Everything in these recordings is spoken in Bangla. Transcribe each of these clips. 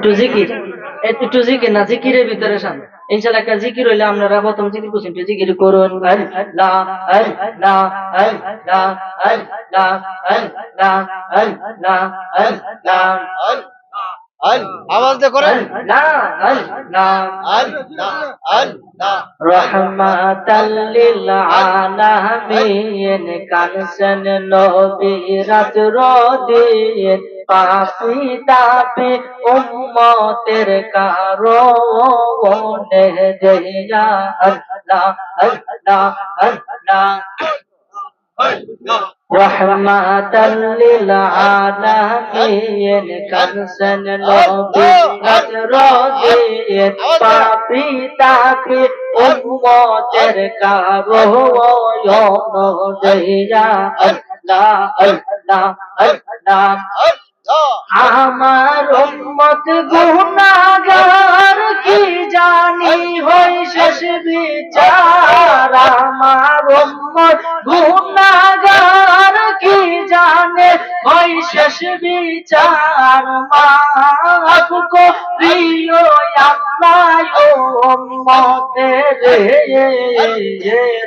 একটু জিকির একটু জিকির না জিকিরের ভিতরে শান। ইনশাআল্লাহ একটা জিকির হইলে আপনারা প্রথম জিকির করছেন একটু জিকির করুন। আওয়াজ দিয়ে রহমাতাল লিল আলামিন কানসন নবী রাত রদিন। পাপি তাপি উম্মতের কারণে জয়া আল্লাহ আল্লাহ আল্লাহ। রহমাতাল লিল আলামিন কানসন নবী রাত রদিন পাপি তাপি উম্মতের কারণে জয়া আল্লাহ আল্লাহ আল্লাহ। আমার উম্মত গুনাহগার কি জানি হই শেষ বিচার। আমার উম্মত গুনাহগার কি জানে হই শেষ বিচার। মাফ কো প্রিয় আল্লাহ উম্মতের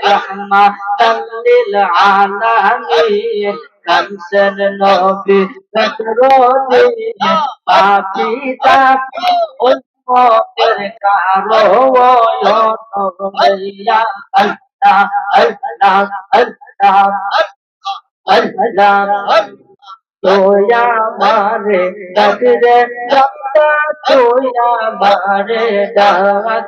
রহমাতাল লিল আলামিন। কানসন নবী বদরুদ্দিন পাপি তাপি উম্মতের কারণে আল্লাহ আল্লাহ আল্লাহ আল্লাহ। মারে ডাকরে ডাক্তা তোয়া মারে ডাক।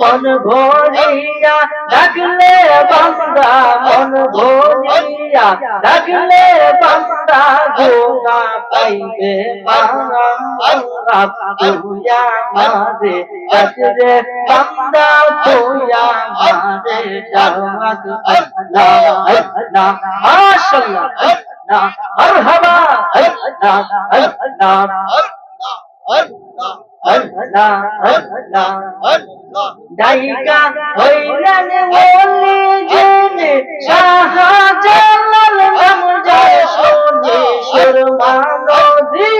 মন ভরিয়া, ডাকলে বান্দা মন ভরিয়া, ডাকলে বান্দা গোনা পাইবে বাংলা তুয়া মারে ডাকলে বান্দা তুয়া মারে ডাক আল্লাহ আল্লাহ, মাশাআল্লাহ, আল্লাহ, মারহাবা, আল্লাহ আল্লাহ আল্লাহ। আল্লাহ দায়িকা হইলেন বলি জেনে শাহজালাল নাম যায় শুনে সুরমা নদী।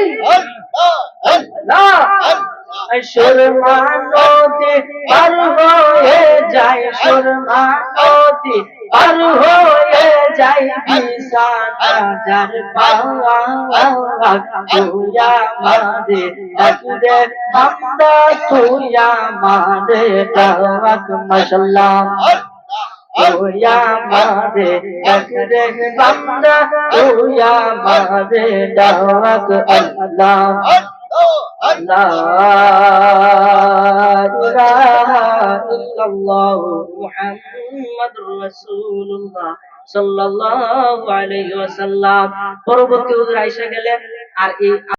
সুরমা নদী পার হয়ে যায় সুরমা নদী পার হয়ে যায় বিশানা যার পাওয়া তুয়া মারে ডাকরে বান্দা তুয়া মারে ডাক মাশাল্লাহ তুয়া মারে ডাকরে বান্দা তুয়া মারে ডাক আল্লাহ لا إله إلا الله محمد رسول الله সাল্লাল্লাহু আলাইহি ওয়াসাল্লাম। পরবর্তী হুজুর আয়েশা গেলেন আর এই